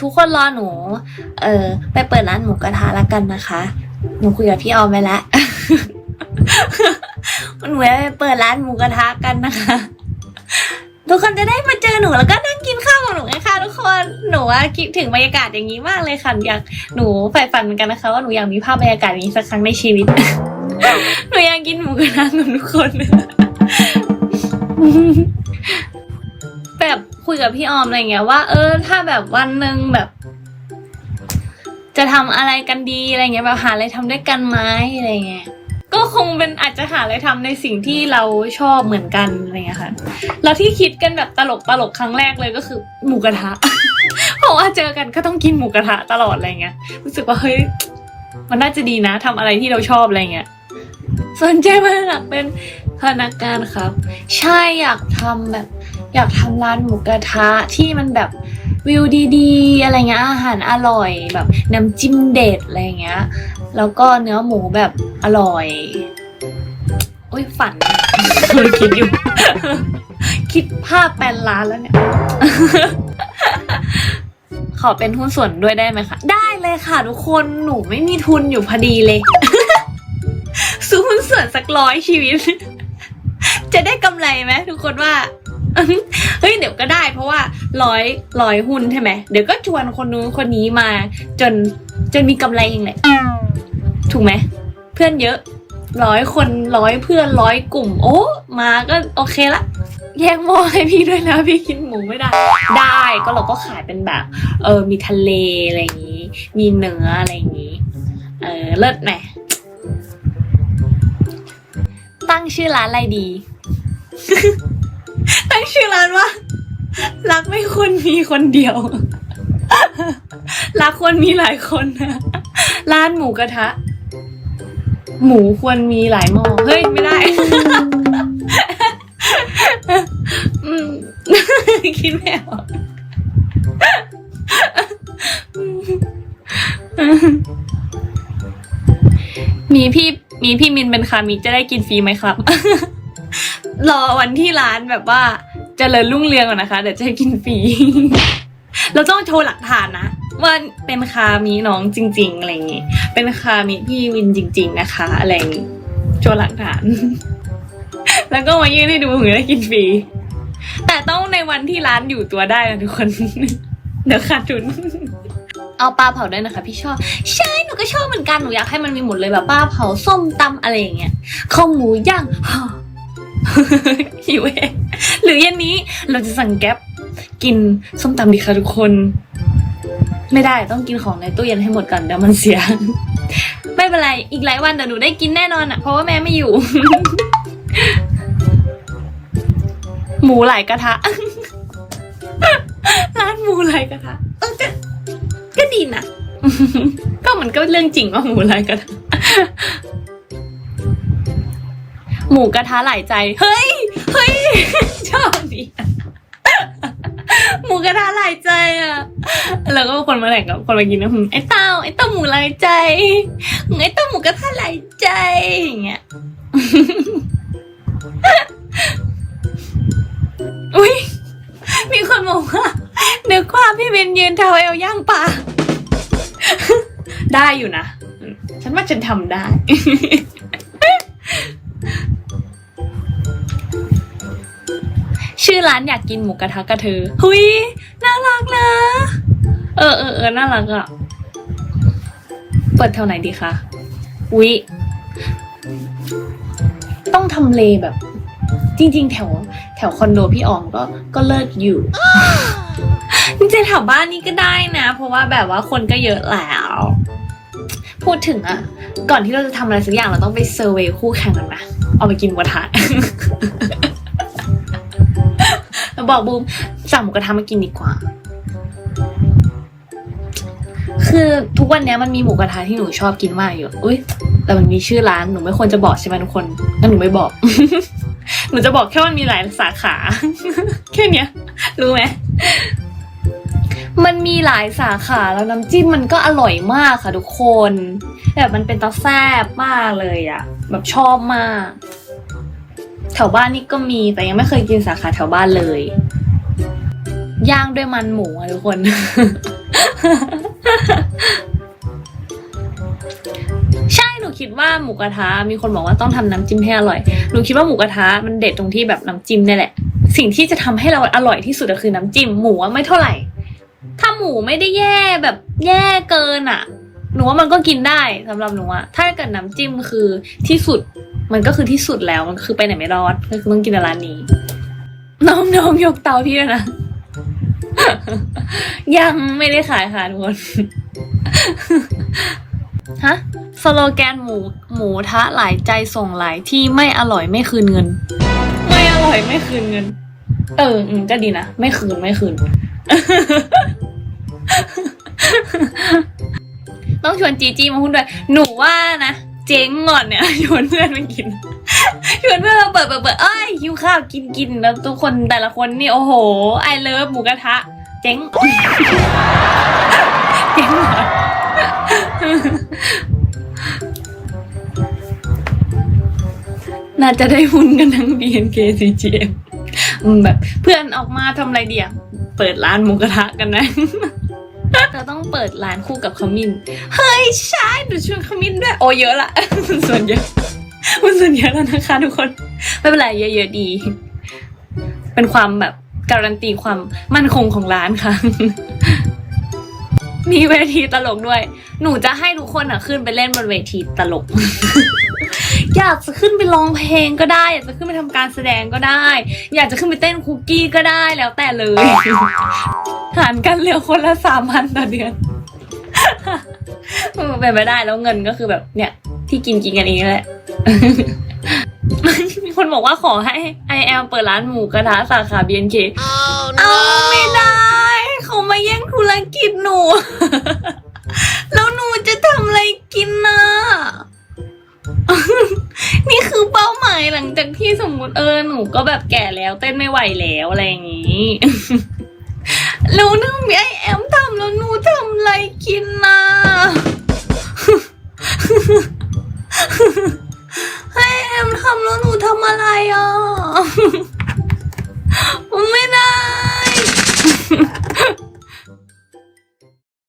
ทุกคนรอหนู เออไปเปิดร้านหมูกระทะแล้วกันนะคะ หนูคุยกับพี่ออมไปแล้วหนูไปเปิดร้านหมูกระทะกันนะคะ ทุกคนจะได้มาเจอหนูแล้วก็นั่งกินข้าวกับหนูไงคะทุกคนหนูว่าคิดถึงบรรยากาศอย่างนี้มากเลยค่ะอยากหนูใฝ่ฝันเหมือนกันนะคะว่าหนูอยากมีภาพบรรยากาศอย่างนี้สักครั้งในชีวิตหนูอยากกินหมูกระทะกับทุกคนแบบ คุยกับพี่ออมอะไรเงี้ยว่า เออ ถ้าแบบวันหนึ่งแบบ จะทำอะไรกันดีอะไรเงี้ยแบบหาอะไรทำด้วยกันไหมอะไรเงี้ยก็คงเป็นอาจจะหาอะไรทำในสิ่งที่เราชอบเหมือนกันอะไรเงี้ยค่ะแล้วที่คิดกันแบบตลกตลกครั้งแรกเลยก็คือหมูกระทะเพราะว่าเจอกันก็ต้องกินหมูกระทะตลอดอะไรเงี้ยรู้สึกว่าเฮ้ยมันน่าจะดีนะทำอะไรที่เราชอบอะไรเงี้ยสนใจมาหนักเป็น พนักงานครับ ใช่อยากทำแบบ อยากทำร้านหมูกระทะที่มันแบบวิวดีๆ อะไรเงี้ยอาหารอร่อยแบบน้ำจิ้มเด็ดอะไรเงี้ย แล้วก็เนื้อหมูแบบอร่อยอุ้ยฝันเคยคิดอยู่ คิดภาพแปลนร้านแล้วเนี่ย ขอเป็นหุ้นส่วนด้วยได้ไหมคะ ได้เลยค่ะทุกคนหนูไม่มีทุนอยู่พอดีเลย ซื้อหุ้นส่วนสักร้อยชีวิต จะได้กำไรไหมทุกคนว่าเฮ้ยเดี๋ยวก็ได้ เพราะว่าร้อยร้อยหุ้นใช่ไหมเดี๋ยวก็ชวนคนนู้นคนนี้มา จนจนมีกำไรเองแหละถูกไหมเพื่อนเยอะร้อยคนร้อยเพื่อนร้อยกลุ่ม โอ้มาก็โอเคละแยกหม้อให้พี่ด้วยนะพี่กินหมูไม่ได้ ได้ก็เราก็ขายเป็นแบบ เออมีทะเลอะไรอย่างนี้ มีเนื้ออะไรอย่างนี้ เออเลิศไหมตั้งชื่อร้านอะไรดี ตั้งชื่อร้านว่า รักไม่ควรมีคนเดียว รักควรมีหลายคนนะร้านหมูกระทะ หมูควรมีหลายหม้อเฮ้ยไม่ได้อืมคิดไม่ออกมีพี่มีพี่มินเป็นคามิจะได้กินฟรีไหมครับ รอวันที่ร้านแบบว่าเจริญรุ่งเรืองก่อนนะคะ เดี๋ยวจะให้กินฟรี เราต้องโชว์หลักฐานนะว่าเป็นคามีน้องจริง ๆ อะไรอย่างงี้ เป็นคามีพี่วินจริง ๆ นะคะ อะไรอย่างงี้โชว์หลักฐาน แล้วก็มายื่นให้ดูถึงได้กินฟรี แต่ต้องในวันที่ร้านอยู่ตัวได้นะทุกคน เดี๋ยวขาดทุน เอาปลาเผาด้วยนะคะ พี่ชอบ ใช่หนูก็ชอบเหมือนกันหนูอยากให้มันมีหมดเลยแบบปลาเผาส้มตำอะไรอย่างเงี้ยข้าวหมูย่าง หิวเองหรือเย็นนี้เราจะสั่งแก๊ปกินส้มตำดีค่ะทุกคน ไม่ได้ต้องกินของในตู้เย็นให้หมดก่อนเดี๋ยวมันเสีย ไม่เป็นไรอีกหลายวันเดี๋ยวหนูได้กินแน่นอนอะ เพราะว่าแม่ไม่อยู่ หมูไหลกระทะร้านหมูไหลกระทะเออก็ก็ดีนะก็มันก็เรื่องจริงว่าหมูไหลกระทะ หมูกระทะหลายใจ เฮ้ย เฮ้ยชอบดิหมูกระทะหลายใจอะ แล้วก็คนมาแหล่งกับคนมากินนะไอ้เต้าไอ้เต้าหมูหลายใจไอ้เต้าหมูกระทะหลายใจอย่างเงี้ยอุ้ยมีคนบอกว่านึกว่าพี่เบนยืนเท้าเอวย่างปลาได้อยู่นะ ฉันว่าฉันทำได้ ชื่อร้านอยากกินหมูกระทะกระเธอหุยน่ารักนะ เออเออเออน่ารักอะเปิดแถวไหนดีคะอุ๊ยต้องทำเลแบบ จริง ๆ แถว แถวคอนโดพี่ออมก็ก็เลิศอยู่จริงๆแถวบ้านนี้ก็ได้นะ เพราะว่าแบบว่าคนก็เยอะแล้ว พูดถึงอะก่อนที่เราจะทำอะไรสักอย่างเราต้องไปเซอร์เวยคู่แข่งกันนะเอาไปกินหมูกระทะ บอกบูมสั่งหมูกระทะมากินดีกว่า คือทุกวันนี้มันมีหมูกระทะที่หนูชอบกินมากอยู่อุ้ยแต่มันมีชื่อร้านหนูไม่ควรจะบอกใช่ไหมทุกคนงั้นหนูไม่บอก หนูจะบอกแค่ว่ามันมีหลายสาขา แค่เนี้ย รู้ไหมมันมีหลายสาขาแล้วน้ำจิ้มมันก็อร่อยมากค่ะทุกคน แบบมันเป็นตาแซ่บมากเลยอะแบบชอบมาก แถวบ้านนี่ก็มีแต่ยังไม่เคยกินสาขาแถวบ้านเลย ย่างด้วยมันหมูอะทุกคน ใช่หนูคิดว่าหมูกระทะมีคนบอกว่าต้องทำน้ำจิ้มให้อร่อยหนูคิดว่าหมูกระทะมันเด็ดตรงที่แบบน้ำจิ้มนี่แหละ สิ่งที่จะทำให้เราอร่อยที่สุดก็คือน้ำจิ้มหมูอะไม่เท่าไหร่ ถ้าหมูไม่ได้แย่แบบแย่เกินอะหนูว่ามันก็กินได้สำหรับหนูอะถ้าเกิดน้ำจิ้มคือที่สุด มันก็คือที่สุดแล้วมันคือไปไหนไม่รอดก็คือต้องกินในร้านนี้ น้องน้องยกเตาพี่ด้วยนะ ยังไม่ได้ขายค่ะทุกคนฮะสโลแกนหมูหมูทะหลายใจส่งหลายที่ไม่อร่อยไม่คืนเงิน ไม่อร่อยไม่คืนเงิน เอออืมก็ดีนะ ไม่คืนไม่คืน ต้องชวนจีจีมาพูดด้วย หนูว่านะ เจ๊งก่อนเนี่ยชวนเพื่อนมากินชวนเพื่อนมาเปิดเปิดเปิดเอ้ยหิวข้าวกินกินแล้วทุกคนแต่ละคนนี่โอ้โหไอเลิฟหมูกระทะ เจ๊งเจ๊งเหรอน่าจะได้หุ้นกันทั้ง BNK CGM แบบเพื่อนออกมาทำอะไรเดียว เปิดร้านหมูกระทะกันนะ ต้องเปิดร้านคู่กับขมิ้น เฮ้ยใช่ดี๋ยวชวนขมิ้นด้วย โอ้เยอะละมันส่วนเยอะมันส่วนเยอะแล้วนะคะทุกคน ไม่เป็นไรเยอะๆดี เป็นความแบบการันตีความมั่นคงของร้านค่ะ มีเวทีตลกด้วย หนูจะให้ทุกคนอะขึ้นไปเล่นบนเวทีตลก อยากจะขึ้นไปร้องเพลงก็ได้ อยากจะขึ้นไปทำการแสดงก็ได้ อยากจะขึ้นไปเต้นคุกกี้ก็ได้แล้วแต่เลย หารกันเหลือคนละสามพันต่อเดือน เป็นไปได้แล้วเงินก็คือแบบเนี่ย ที่กินกินกันเองแหละมีคนบอกว่าขอให้ไอแอลเปิดร้านหมูกระทะสาขา BNK เอาไม่ได้ เขามาแย่งธุรกิจหนู แล้วหนูจะทำอะไรกินน่ะนี่คือเป้าหมายหลังจากที่สมมุติเออหนูก็แบบแก่แล้วเต้นไม่ไหวแล้วอะไรอย่างงี้ แล้วถ้าไม่ไอแอมทำแล้วหนูทำอะไรกินน่ะ